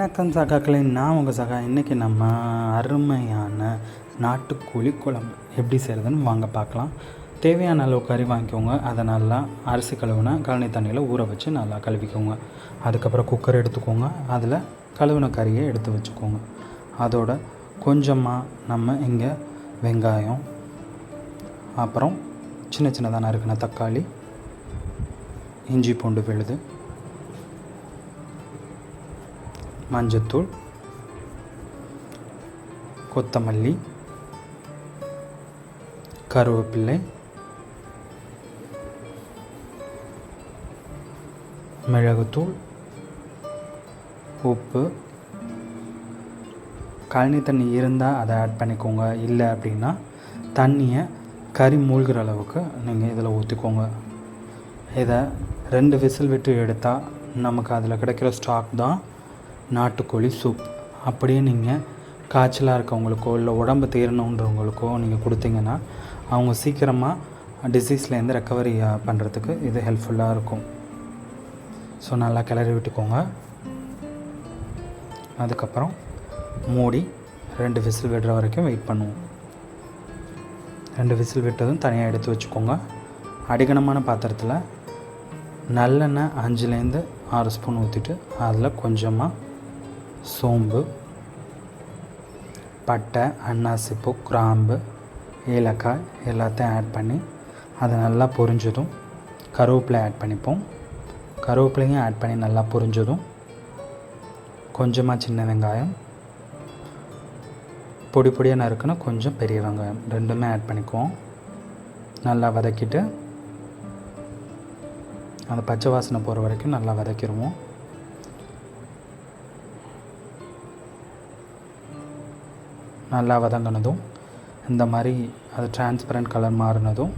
வணக்கம் சகாக்களே நான் உங்கள் சகா. இன்றைக்கி நம்ம அருமையான நாட்டுக்கோழி குழம்பு எப்படி செய்கிறதுன்னு வாங்க பார்க்கலாம். தேவையான அளவு கறி வாங்கிக்கோங்க. அதை நல்லா அரிசி கழுவுனா கழனி தண்ணியில் ஊற வச்சு நல்லா கழுவிக்கோங்க. அதுக்கப்புறம் குக்கர் எடுத்துக்கோங்க. அதில் கழுவின கறியை எடுத்து வச்சுக்கோங்க. அதோட கொஞ்சமாக நம்ம இங்கே வெங்காயம் அப்புறம் சின்ன சின்னதாக நறுக்கின தக்காளி இஞ்சி பூண்டு விழுது மஞ்சத்தூள் கொத்தமல்லி கருவேப்பிள்ளை மிளகுத்தூள் உப்பு. கழனி தண்ணி இருந்தால் அதை ஆட் பண்ணிக்கோங்க. இல்லை அப்படின்னா தண்ணியை கறி மூழ்கிற அளவுக்கு நீங்கள் இதில் ஊற்றிக்கோங்க இதை ரெண்டு விசில் விட்டு எடுத்தால் நமக்கு அதில் கிடைக்கிற ஸ்டாக் தான் நாட்டுக்கோழி சூப் அப்படியே நீங்கள் காய்ச்சலாக இருக்கவங்களுக்கோ இல்லை உடம்பு தேரணுன்றவங்களுக்கோ நீங்கள் கொடுத்தீங்கன்னா அவங்க சீக்கிரமாக டிசீஸ்லேருந்து ரெக்கவரி பண்ணுறதுக்கு இது ஹெல்ப்ஃபுல்லாக இருக்கும். ஸோ நல்லா கிளறி விட்டுக்கோங்க. அதுக்கப்புறம் மூடி ரெண்டு விசில் விடுற வரைக்கும் வெயிட் பண்ணுவோம். ரெண்டு விசில் விட்டதும் தனியாக எடுத்து வச்சுக்கோங்க. அடிகனமான பாத்திரத்தில் நல்லெண்ணெய் அஞ்சுலேருந்து ஆறு ஸ்பூன் ஊற்றிட்டு அதில் கொஞ்சமாக சோம்பு பட்டை அன்னாசிப்பூ கிராம்பு ஏலக்காய் எல்லாத்தையும் ஆட் பண்ணி அதை நல்லா பொரிஞ்சதும் கருவேப்பிலை ஆட் பண்ணிப்போம். கருவேப்பிலையும் ஆட் பண்ணி நல்லா பொரிஞ்சதும் கொஞ்சமாக சின்ன வெங்காயம். பொடி பொடியாக நறுக்குன்னா கொஞ்சம் பெரிய வெங்காயம். ரெண்டுமே ஆட் பண்ணிக்குவோம். நல்லா வதக்கிட்டு அந்த பச்சை வாசனை போகிற வரைக்கும் நல்லா வதக்கிடுவோம் நல்லா வதங்கினதும் இந்த மாதிரி அது டிரான்ஸ்பரண்ட் கலர் மாறினதும்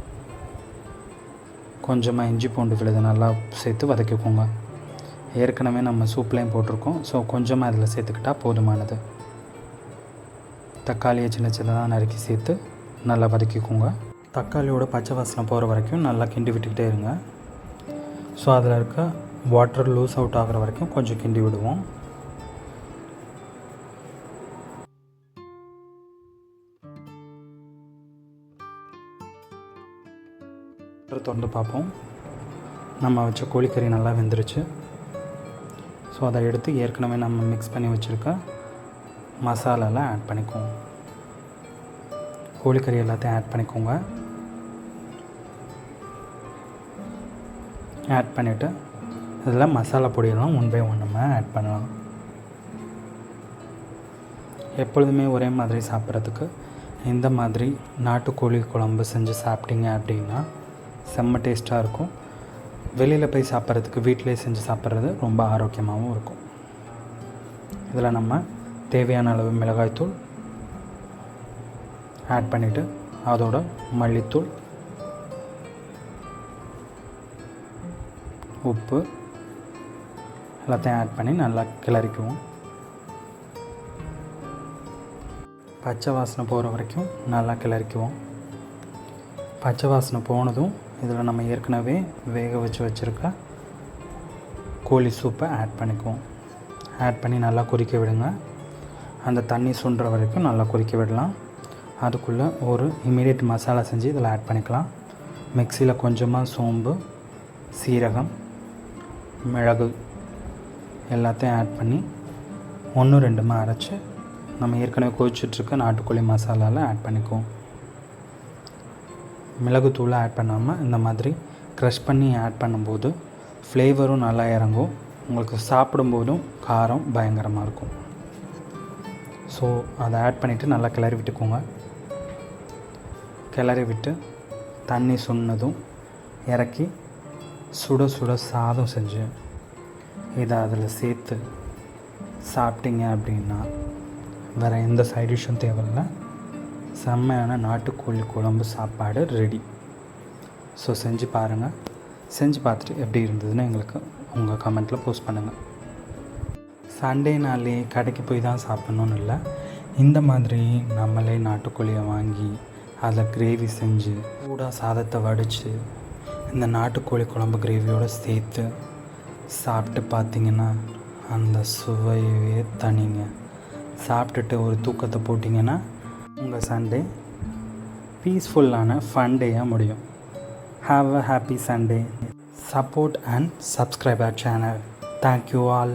கொஞ்சமாக இஞ்சி பூண்டு விழுது நல்லா சேர்த்து வதக்கிக்கோங்க. ஏற்கனவே நம்ம சூப்லேயும் போட்டிருக்கோம். ஸோ கொஞ்சமாக இதில் சேர்த்துக்கிட்டால் போதுமானது. தக்காளியை சின்ன சின்னதாக நறுக்கி சேர்த்து நல்லா வதக்கிக்கோங்க. தக்காளியோட பச்சை வாசனை போகிற வரைக்கும் நல்லா கிண்டி விட்டுக்கிட்டே இருங்க. ஸோ அதில் இருக்க வாட்டர் லூஸ் அவுட் ஆகிற வரைக்கும் கொஞ்சம் கிண்டி விடுவோம். திறந்து பார்ப்போம். நம்ம வச்ச கோழிக்கறி நல்லா வெந்துருச்சு. ஸோ அதை எடுத்து ஏற்கனவே நம்ம மிக்ஸ் பண்ணி வச்சுருக்க மசாலாலாம் ஆட் பண்ணிக்குவோம். கோழிக்கறி எல்லாத்தையும் ஆட் பண்ணிக்கோங்க. ஆட் பண்ணிவிட்டு இதில் மசாலா பொடியெல்லாம் ஒன் பை ஒன் நம்ம ஆட் பண்ணலாம். எப்பொழுதுமே ஒரே மாதிரி சாப்பிட்றதுக்கு இந்த மாதிரி நாட்டுக்கோழி குழம்பு செஞ்சு சாப்பிட்டீங்க அப்படின்னா செம்ம டேஸ்ட்டாக இருக்கும். வெளியில் போய் சாப்பிட்றதுக்கு வீட்டிலே செஞ்சு சாப்பிட்றது ரொம்ப ஆரோக்கியமாகவும் இருக்கும். இதில் நம்ம தேவையான அளவு மிளகாய்த்தூள் ஆட் பண்ணிவிட்டு அதோட மல்லித்தூள் உப்பு எல்லாத்தையும் ஆட் பண்ணி நல்லா கிளறிக்குவோம். பச்சை வாசனை போகிற வரைக்கும் நல்லா கிளறிக்குவோம். பச்சை வாசனை போனதும் இதில் நம்ம ஏற்கனவே வேக வச்சு வச்சுருக்க கோழி சூப்பை ஆட் பண்ணிக்குவோம். ஆட் பண்ணி நல்லா கொதிக்க விடுங்க. அந்த தண்ணி சுண்டுற வரைக்கும் நல்லா கொதிக்க விடலாம். அதுக்குள்ளே ஒரு இமீடியட் மசாலா செஞ்சு இதில் ஆட் பண்ணிக்கலாம். மிக்சியில் கொஞ்சமாக சோம்பு சீரகம் மிளகு எல்லாத்தையும் ஆட் பண்ணி ஒன்று ரெண்டுமா அரைச்சி நம்ம ஏற்கனவே கொதிச்சிட்ருக்க நாட்டுக்கோழி மசாலாவில் ஆட் பண்ணிக்குவோம். மிளகுத்தூளை ஆட் பண்ணாமல் இந்த மாதிரி க்ரஷ் பண்ணி ஆட் பண்ணும்போது ஃப்ளேவரும் நல்லா இறங்கும். உங்களுக்கு சாப்பிடும்போதும் காரம் பயங்கரமாக இருக்கும். ஸோ அதை ஆட் பண்ணிவிட்டு நல்லா கிளறி விட்டுக்கோங்க. கிளறி விட்டு தண்ணி சுண்ணதும் இறக்கி சுட சுட சாதம் செஞ்சு இதை அதில் சேர்த்து சாப்பிட்டீங்க அப்படின்னா வேறு எந்த சைடிஷும் தேவையில்லை. செம்மையான நாட்டுக்கோழி குழம்பு சாப்பாடு ரெடி ஸோ செஞ்சு பாருங்கள் செஞ்சு பார்த்துட்டு எப்படி இருந்ததுன்னு எங்களுக்கு உங்கள் கமெண்ட்டில் போஸ்ட் பண்ணுங்கள் சண்டே நாளே கடைக்கு போய் தான் சாப்பிட்ணுன்னு இல்லை. இந்த மாதிரி நம்மளே நாட்டுக்கோழியை வாங்கி அதில் கிரேவி செஞ்சு சூடாக சாதத்தை வடித்து இந்த நாட்டுக்கோழி குழம்பு கிரேவியோடு சேர்த்து சாப்பிட்டு பார்த்தீங்கன்னா அந்த சுவையே தனிங்க. சாப்பிட்டுட்டு ஒரு தூக்கத்தை போட்டிங்கன்னா உங்கள் சண்டே பீஸ்ஃபுல்லான ஃபன் டேயாக முடியும். Have a happy Sunday support and subscribe our channel thank you all